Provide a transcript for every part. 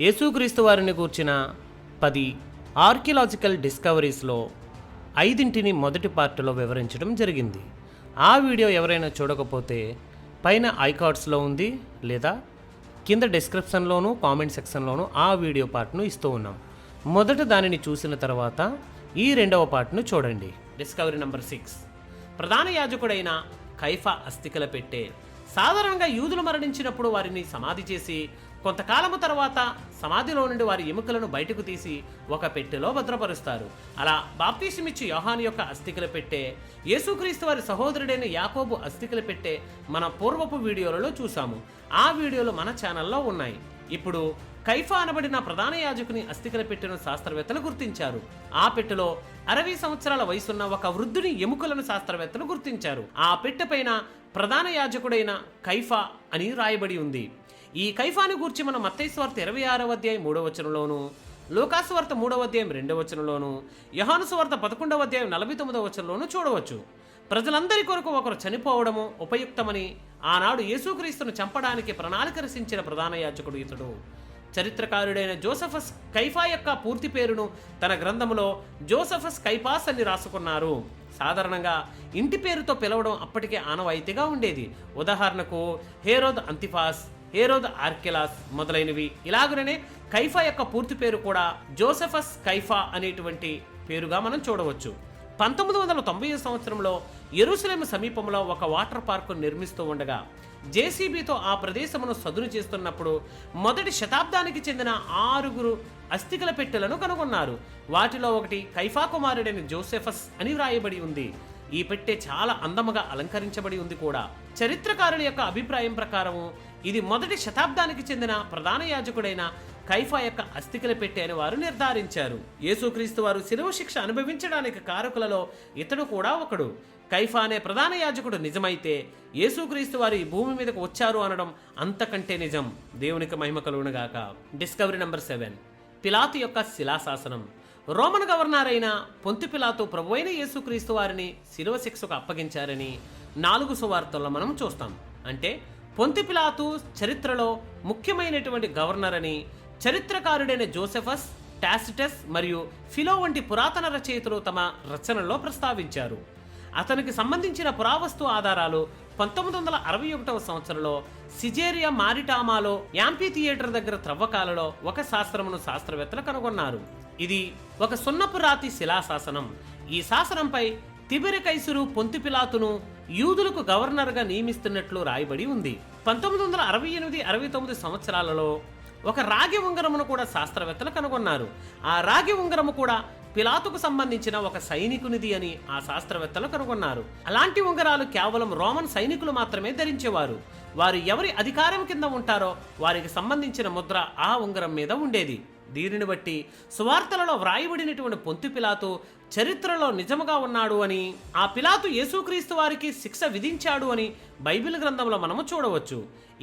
యేసుక్రీస్తు వారిని కూర్చిన పది ఆర్కియలాజికల్ డిస్కవరీస్లో ఐదింటిని మొదటి పార్టులో వివరించడం జరిగింది. ఆ వీడియో ఎవరైనా చూడకపోతే పైన ఐకార్డ్స్లో ఉంది లేదా కింద డిస్క్రిప్షన్లోను కామెంట్ సెక్షన్లోను ఆ వీడియో పార్ట్ను ఇస్తూ ఉన్నాం. మొదట దానిని చూసిన తర్వాత ఈ రెండవ పార్ట్ను చూడండి. Discovery number six. ప్రధాన యాజకుడైన కైఫా అస్థికల పెట్టే సాధారణంగా యూదులు మరణించినప్పుడు వారిని సమాధి చేసి కొంతకాలము తర్వాత సమాధిలో నుండి వారి ఎముకలను బయటకు తీసి ఒక పెట్టెలో భద్రపరుస్తారు. అలా బాప్తీసమిచ్చి యోహాన్ యొక్క అస్థికల పెట్టే యేసుక్రీస్తు వారి సహోదరుడైన యాకోబు అస్థికల పెట్టే మన పూర్వపు వీడియోలలో చూసాము ఆ వీడియోలు మన ఛానల్లో ఉన్నాయి. ఇప్పుడు కైఫా అనబడిన ప్రధాన యాజకుని అస్థికల పెట్టెను శాస్త్రవేత్తలు గుర్తించారు. ఆ పెట్టెలో అరవై సంవత్సరాల వయసున్న ఒక వృద్ధుని ఎముకలను శాస్త్రవేత్తలు గుర్తించారు. ఆ పెట్టెపైన ప్రధాన యాజకుడైన కైఫా అని రాయబడి ఉంది. ఈ కైఫాను గూర్చి మనం మత్తైస్వార్త ఇరవై ఆరవ అధ్యాయం మూడవ వచనంలోను లోకాస్వార్త మూడవ అధ్యాయం రెండవ వచనంలోను యహానుసువార్త పదకొండవ అధ్యాయం నలభై తొమ్మిదవ వచనంలోను చూడవచ్చు. ప్రజలందరి కొరకు ఒకరు చనిపోవడము ఉపయుక్తమని ఆనాడు యేసుక్రీస్తును చంపడానికి ప్రణాళిక రచించిన ప్రధాన యాజకుడు ఇతడు. చరిత్రకారుడైన జోసఫస్ కైఫా యొక్క పూర్తి పేరును తన గ్రంథములో జోసఫస్ కైపాస్ అని రాసుకున్నారు. సాధారణంగా ఇంటి పేరుతో పిలవడం అప్పటికే ఆనవాయితీగా ఉండేది. ఉదాహరణకు హేరోద్ అంతిఫాస్ ఏరోద్ ఆర్కెలాస్ మొదలైనవి. ఇలాగనే కైఫా యొక్క పూర్తి పేరు కూడా జోసెఫస్ కైఫా అనేటువంటి పేరుగా మనం చూడవచ్చు. పంతొమ్మిది వందల తొంభై సంవత్సరంలో ఎరుసలేం సమీపంలో ఒక వాటర్ పార్కు నిర్మిస్తూ ఉండగా జేసీబీతో ఆ ప్రదేశమును సదును చేస్తున్నప్పుడు మొదటి శతాబ్దానికి చెందిన ఆరుగురు అస్థికల పెట్టెలను కనుగొన్నారు. వాటిలో ఒకటి కైఫా కుమారుడైన జోసెఫస్ అని వ్రాయబడి ఉంది. ఈ పెట్టె చాలా అందముగా అలంకరించబడి ఉంది కూడా. చరిత్రకారుల యొక్క అభిప్రాయం ప్రకారం ఇది మొదటి శతాబ్దానికి చెందిన ప్రధాన యాజకుడైన కైఫా యొక్క అస్థికలు పెట్టె అని వారు నిర్ధారించారు. యేసుక్రీస్తు వారు శిలువ శిక్ష అనుభవించడానికి కారకులలో ఇతడు కూడా ఒకడు. కైఫా అనే ప్రధాన యాజకుడు నిజమైతే యేసుక్రీస్తు వారు ఈ భూమి మీదకు వచ్చారు అనడం అంతకంటే నిజం. దేవునికి మహిమ కలుగునుగాక డిస్కవరీ నెంబర్ సెవెన్. పిలాతు యొక్క శిలాశాసనం. రోమన్ గవర్నర్ అయిన పొంతి పిలాతు ప్రభువైన యేసుక్రీస్తు వారిని శిలువ శిక్షకు అప్పగించారని నాలుగు సువార్తల్లో మనం చూస్తాం. అంటే పొంతిపిలాతు చరిత్రలో ముఖ్యమైనటువంటి గవర్నర్ అని చరిత్రకారుడైన జోసెఫస్ టాసిటస్ మరియు ఫిలో వంటి పురాతన రచయితలు తమ రచనల్లో ప్రస్తావించారు. అతనికి సంబంధించిన పురావస్తు ఆధారాలు పంతొమ్మిది వందల అరవై ఒకటవ సంవత్సరంలో సిజేరియా మారిటామాలో యాంపీ థియేటర్ దగ్గర త్రవ్వకాలలో ఒక శాస్త్రమును శాస్త్రవేత్తలు కనుగొన్నారు. ఇది ఒక సున్నపురాతి శిలాశాసనం. ఈ శాసనంపై తిబిరి కైసురు పొంతిపిలాతును యూదులకు గవర్నర్గా నియమిస్తున్నట్లు రాయబడి ఉంది. పంతొమ్మిది వందల అరవై ఎనిమిది అరవై తొమ్మిది సంవత్సరాలలో ఒక రాగి ఉంగరమును కూడా శాస్త్రవేత్తలు కనుగొన్నారు. ఆ రాగి ఉంగరము కూడా పిలాతుకు సంబంధించిన ఒక సైనికునిది అని ఆ శాస్త్రవేత్తలు కనుగొన్నారు. అలాంటి ఉంగరాలు కేవలం రోమన్ సైనికులు మాత్రమే ధరించేవారు. వారు ఎవరి అధికారం కింద ఉంటారో వారికి సంబంధించిన ముద్ర ఆ ఉంగరం మీద ఉండేది. దీనిని బట్టి సువార్తలలో వ్రాయబడినటువంటి పొంతి పిలాతు చరిత్రలో నిజముగా ఉన్నాడు అని ఆ పిలాతు యేసుక్రీస్తు వారికి శిక్ష విధించాడు అని బైబిల్ గ్రంథంలో మనము చూడవచ్చు.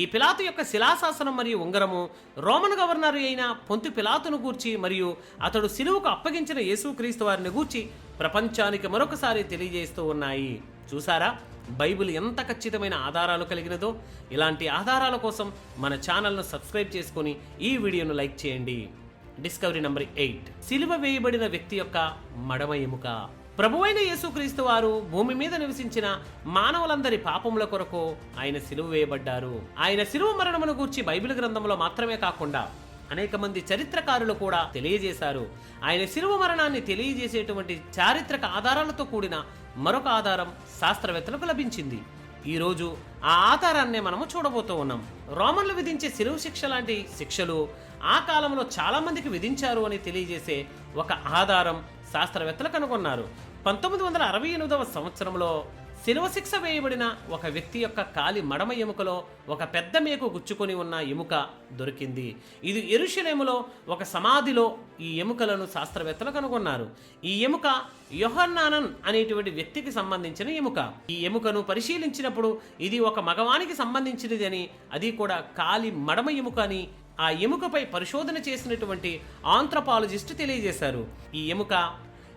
ఈ పిలాతు యొక్క శిలాశాసనం మరియు ఉంగరము రోమన్ గవర్నర్ అయిన పొంతి పిలాతును గూర్చి మరియు అతడు సిలువకు అప్పగించిన యేసుక్రీస్తు వారిని గూర్చి ప్రపంచానికి మరొకసారి తెలియజేస్తూ ఉన్నాయి. చూసారా బైబిల్ ఎంత ఖచ్చితమైన ఆధారాలు కలిగినదో ఇలాంటి ఆధారాల కోసం మన ఛానల్ను సబ్స్క్రైబ్ చేసుకొని ఈ వీడియోను లైక్ చేయండి. Discovery number eight. సిలువ వేయబడిన వ్యక్తి యొక్క మడమ ఎముక. ప్రభువైన యేసుక్రీస్తు వారు భూమి మీద నివసించిన మానవులందరి పాపముల కొరకు ఆయన సిలువ వేయబడ్డారు. ఆయన సిలువ మరణమును గూర్చి బైబిల్ గ్రంథంలో మాత్రమే కాకుండా అనేక మంది చరిత్రకారులు కూడా తెలియజేశారు. ఆయన శిలువ మరణాన్ని తెలియజేసేటువంటి చారిత్రక ఆధారాలతో కూడిన మరొక ఆధారం శాస్త్రవేత్తలకు లభించింది. ఈరోజు ఆ ఆధారాన్నే మనము చూడబోతూ ఉన్నాం. రోమన్లు విధించే సిలువ శిక్ష లాంటి శిక్షలు ఆ కాలంలో చాలామందికి విధించారు అని తెలియజేసే ఒక ఆధారం శాస్త్రవేత్తలు కనుగొన్నారు. పంతొమ్మిది వందల అరవై ఎనిమిదవ సంవత్సరంలో శిలువ శిక్ష వేయబడిన ఒక వ్యక్తి యొక్క కాలి మడమ ఎముకలో ఒక పెద్ద మేకు గుచ్చుకొని ఉన్న ఎముక దొరికింది. ఇది ఎరుషలేములో ఒక సమాధిలో ఈ ఎముకలను శాస్త్రవేత్తలు కనుగొన్నారు. ఈ ఎముక యోహన్నానన్ అనేటువంటి వ్యక్తికి సంబంధించిన ఎముక. ఈ ఎముకను పరిశీలించినప్పుడు ఇది ఒక మగవానికి సంబంధించినది అని అది కూడా కాలి మడమ ఎముక అని ఆ ఎముకపై పరిశోధన చేసినటువంటి ఆంథ్రపాలజిస్ట్ తెలియజేశారు. ఈ ఎముక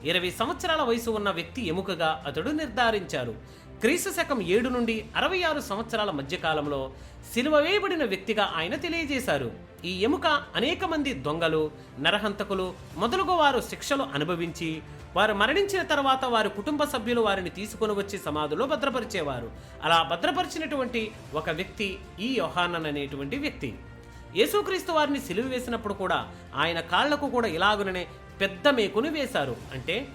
ఇరవై సంవత్సరాల వయసు ఉన్న వ్యక్తి ఎముకగా అతడు నిర్ధారించారు. క్రీస్తు శకం ఏడు నుండి అరవై ఆరు సంవత్సరాల మధ్యకాలంలో సిలువ వేయబడిన వ్యక్తిగా ఆయన తెలియజేశారు. ఈ ఎముక అనేక మంది దొంగలు నరహంతకులు మొదలుగు వారు శిక్షలు అనుభవించి వారు మరణించిన తర్వాత వారి కుటుంబ సభ్యులు వారిని తీసుకొని వచ్చి సమాధిలో భద్రపరిచేవారు. అలా భద్రపరిచినటువంటి ఒక వ్యక్తి ఈ యోహానన్ అనేటువంటి వ్యక్తి. యేసుక్రీస్తు వారిని సిలువ వేసినప్పుడు కూడా ఆయన కాళ్ళకు కూడా ఇలాగుననే పెద్ద మేకుని వేశారు. అంటే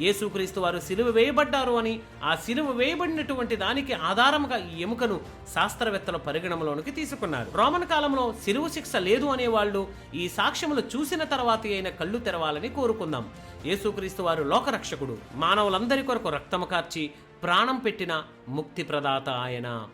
యేసుక్రీస్తు వారు సిలువ వేయబడ్డారు అని ఆ సిలువ వేయబడినటువంటి దానికి ఆధారముగా ఈ ఎముకను శాస్త్రవేత్తల పరిగణనలోనికి తీసుకున్నారు. రోమన్ కాలంలో సిలువ శిక్ష లేదు అనేవాళ్ళు ఈ సాక్ష్యములు చూసిన తర్వాత అయిన కళ్ళు తెరవాలని కోరుకుందాం. యేసుక్రీస్తు వారు లోకరక్షకుడు. మానవులందరి కొరకు రక్తము కార్చి ప్రాణం పెట్టిన ముక్తి ప్రదాత ఆయన.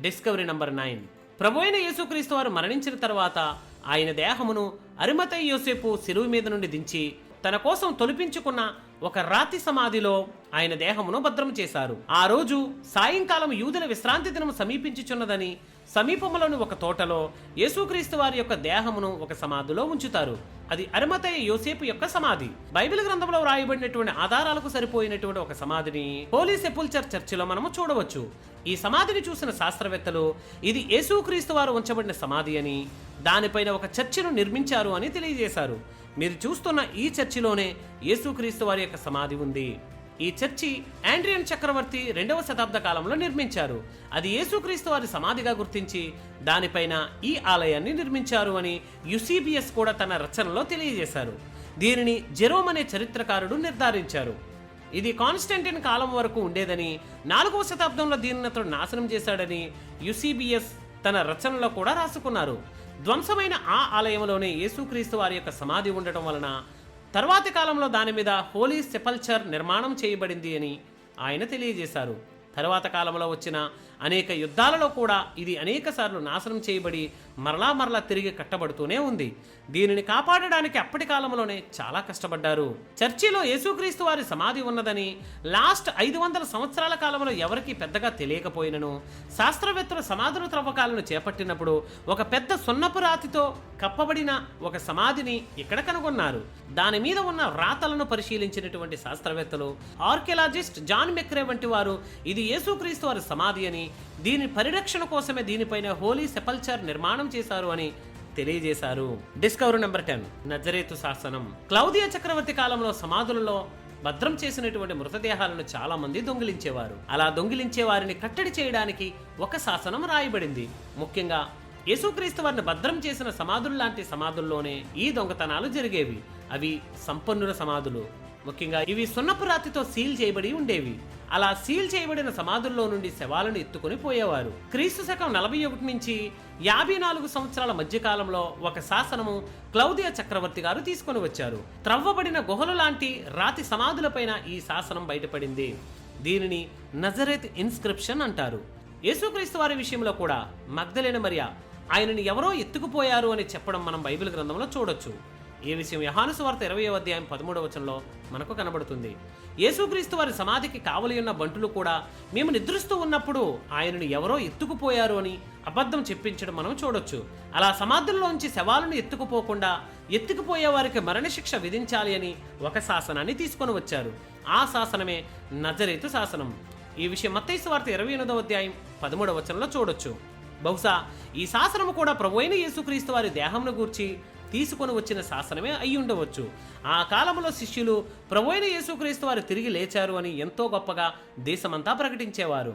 Discovery number nine. ప్రభు అయిన యేసుక్రీస్తు వారు మరణించిన తర్వాత ఆయన దేహమును అరిమతై యోసేపు సిలువు మీద నుండి దించి తన కోసం తొలిపించుకున్న ఒక రాతి సమాధిలో ఆయన దేహమును భద్రం చేశారు. ఆ రోజు సాయంకాలం యూదుల విశ్రాంతి దినం సమీపించుచున్నదని సమీపంలోని ఒక తోటలో యేసుక్రీస్తు వారి యొక్క దేహమును ఒక సమాధిలో ఉంచుతారు. అది అరిమతయ్య యోసేపు యొక్క సమాధి. బైబిల్ గ్రంథంలో వ్రాయబడినటువంటి ఆధారాలకు సరిపోయినటువంటి ఒక సమాధిని హోలీ సెపుల్చర్ చర్చిలో మనము చూడవచ్చు. ఈ సమాధిని చూసిన శాస్త్రవేత్తలు ఇది యేసుక్రీస్తు వారు ఉంచబడిన సమాధి అని దానిపైన ఒక చర్చిను నిర్మించారు అని తెలియజేశారు. మీరు చూస్తున్న ఈ చర్చిలోనే యేసుక్రీస్తు వారి యొక్క సమాధి ఉంది. ఈ చర్చి ఆండ్రియన్ చక్రవర్తి రెండవ శతాబ్ద కాలంలో నిర్మించారు. అది యేసుక్రీస్తు వారి సమాధిగా గుర్తించి దానిపైన ఈ ఆలయాన్ని నిర్మించారు అని యుసిబిఎస్ కూడా తన రచనలో తెలియజేశారు. దీనిని జెరోమ్ అనే చరిత్రకారుడు నిర్ధారించారు. ఇది కాన్స్టెంటిన్ కాలం వరకు ఉండేదని నాలుగవ శతాబ్దంలో దీనిని అతడు నాశనం చేశాడని యుసిబిఎస్ తన రచనలో కూడా రాసుకున్నారు. ధ్వంసమైన ఆ ఆలయంలోనే యేసుక్రీస్తు వారి యొక్క సమాధి ఉండటం వలన తర్వాతి కాలంలో దాని మీద హోలీ సెపల్చర్ నిర్మాణం చేయబడింది అని ఆయన తెలియజేశారు. తర్వాత కాలంలో వచ్చిన అనేక యుద్ధాలలో కూడా ఇది అనేకసార్లు నాశనం చేయబడి మరలా మరలా తిరిగి కట్టబడుతూనే ఉంది. దీనిని కాపాడడానికి అప్పటి కాలంలోనే చాలా కష్టపడ్డారు. చర్చిలో యేసుక్రీస్తు వారి సమాధి ఉన్నదని లాస్ట్ ఐదు వందల సంవత్సరాల కాలంలో ఎవరికి పెద్దగా తెలియకపోయినను శాస్త్రవేత్తలు సమాధుల త్రవ్వకాలను చేపట్టినప్పుడు ఒక పెద్ద సున్నపు రాతితో కప్పబడిన ఒక సమాధిని ఇక్కడ కనుగొన్నారు. దాని మీద ఉన్న రాతలను పరిశీలించినటువంటి శాస్త్రవేత్తలు ఆర్కియలాజిస్ట్ జాన్ మెక్రే వంటి వారు ఇది యేసుక్రీస్తు వారి సమాధి అని దీని పరిరక్షణ కోసమే దీనిపైన హోలీ సెపల్చర్ నిర్మాణం చేశారు అని తెలియజేశారు. డిస్కవరీ నెంబర్ టెన్ నజరేతు శాసనం. క్లౌదియ చక్రవర్తి కాలంలో సమాధులలో భద్రం చేసినటువంటి మృతదేహాలను చాలా మంది దొంగిలించేవారు. అలా దొంగిలించే వారిని కట్టడి చేయడానికి ఒక శాసనం రాయబడింది. ముఖ్యంగా యేసుక్రీస్తు వారిని భద్రం చేసిన సమాధులు లాంటి సమాధుల్లోనే ఈ దొంగతనాలు జరిగేవి. అవి సంపన్నుల సమాధులు. ముఖ్యంగా ఇవి సున్నపు రాతితో సీల్ చేయబడి ఉండేవి. అలా సీల్ చేయబడిన సమాధుల్లో నుండి శవాలను ఎత్తుకొని పోయేవారు. క్రీస్తు శకం నలభై ఒకటి నుంచి యాభై నాలుగు సంవత్సరాల మధ్యకాలంలో ఒక శాసనము క్లౌదియా చక్రవర్తి గారు తీసుకొని వచ్చారు. త్రవ్వబడిన గుహలు లాంటి రాతి సమాధులపైన ఈ శాసనం బయటపడింది. దీనిని నజరేత్ ఇన్స్క్రిప్షన్ అంటారు. యేసుక్రీస్తు వారి విషయంలో కూడా మగ్ధలేన మరియా ఆయనని ఎవరో ఎత్తుకుపోయారు అని చెప్పడం మనం బైబిల్ గ్రంథంలో చూడొచ్చు. ఈ విషయం యహానుసు వార్త ఇరవై అధ్యాయం పదమూడవ వచనంలో మనకు కనబడుతుంది. యేసుక్రీస్తు వారి సమాధికి కావలి ఉన్న బంటులు కూడా మేము నిద్రిస్తూ ఉన్నప్పుడు ఆయనను ఎవరో ఎత్తుకుపోయారు అని అబద్ధం చెప్పించడం మనం చూడొచ్చు. అలా సమాధుల్లోంచి శవాలను ఎత్తుకుపోకుండా ఎత్తుకుపోయే వారికి మరణశిక్ష విధించాలి అని ఒక శాసనాన్ని తీసుకొని వచ్చారు. ఆ శాసనమే నజరేతు శాసనం. ఈ విషయం మత్తైసు వార్త ఇరవై ఎనిమిదవ అధ్యాయం పదమూడవ వచనంలో చూడొచ్చు. బహుశా ఈ శాసనము కూడా ప్రభు అయిన యేసుక్రీస్తు వారి దేహంను గూర్చి తీసుకొని వచ్చిన శాసనమే అయి ఉండవచ్చు. ఆ కాలంలో శిష్యులు ప్రభువైన యేసుక్రీస్తు వారు తిరిగి లేచారు అని ఎంతో గొప్పగా దేశమంతా ప్రకటించేవారు.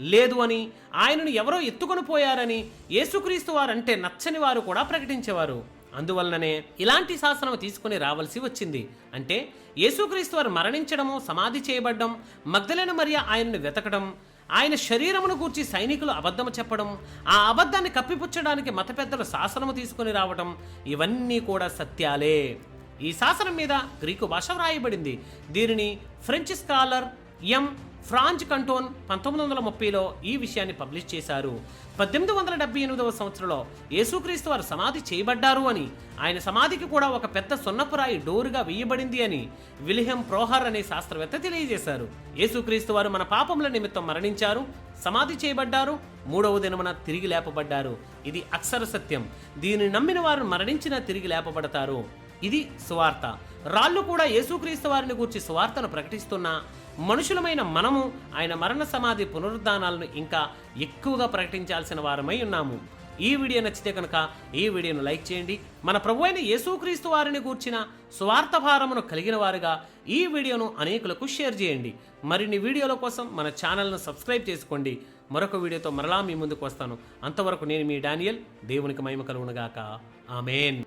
లేదు అని ఆయనను ఎవరో ఎత్తుకొని పోయారని యేసుక్రీస్తు వారంటే నచ్చని వారు కూడా ప్రకటించేవారు. అందువలననే ఇలాంటి శాసనం తీసుకుని రావాల్సి వచ్చింది. అంటే యేసుక్రీస్తు వారు మరణించడము సమాధి చేయబడ్డం మగ్ధలైన మరియ ఆయనను వెతకడం ఆయన శరీరమును గూర్చి సైనికులు అబద్ధము చెప్పడం ఆ అబద్ధాన్ని కప్పిపుచ్చడానికి మత పెద్దలు శాసనము తీసుకుని రావడం ఇవన్నీ కూడా సత్యాలే. ఈ శాసనం మీద గ్రీకు భాష వ్రాయబడింది. దీనిని French scholar M. Franz Canton పంతొమ్మిది వందల ముప్పైలో ఈ విషయాన్ని పబ్లిష్ చేశారు. పద్దెనిమిది వందల డెబ్బై ఎనిమిదవ సంవత్సరంలో యేసుక్రీస్తు వారు సమాధి చేయబడ్డారు అని ఆయన సమాధికి కూడా ఒక పెద్ద సున్నపురాయి డోరుగా వేయబడింది అని విలిహం ప్రోహర్ అనే శాస్త్రవేత్త తెలియజేశారు. యేసుక్రీస్తు వారు మన పాపముల నిమిత్తం మరణించారు సమాధి చేయబడ్డారు మూడవ దినమున తిరిగి లేపబడ్డారు. ఇది అక్షర సత్యం. దీనిని నమ్మిన వారు మరణించినా తిరిగి లేపబడతారు. ఇది సువార్త. రాళ్ళు కూడా యేసుక్రీస్తు వారిని గూర్చి సువార్తను ప్రకటిస్తున్నా మనుషులమైన మనము ఆయన మరణ సమాధి పునరుద్ధానాలను ఇంకా ఎక్కువగా ప్రకటించాల్సిన వారమై ఉన్నాము. ఈ వీడియో నచ్చితే కనుక ఈ వీడియోను లైక్ చేయండి. మన ప్రభు అయిన యేసుక్రీస్తు వారిని గూర్చిన స్వార్థ భారమును కలిగిన వారుగా ఈ వీడియోను అనేకులకు షేర్ చేయండి. మరిన్ని వీడియోల కోసం మన ఛానల్ను సబ్స్క్రైబ్ చేసుకోండి. మరొక వీడియోతో మరలా మీ ముందుకు వస్తాను. అంతవరకు నేను మీ డానియల్. దేవునికి మహిమ కలుగునగాక ఆమెన్.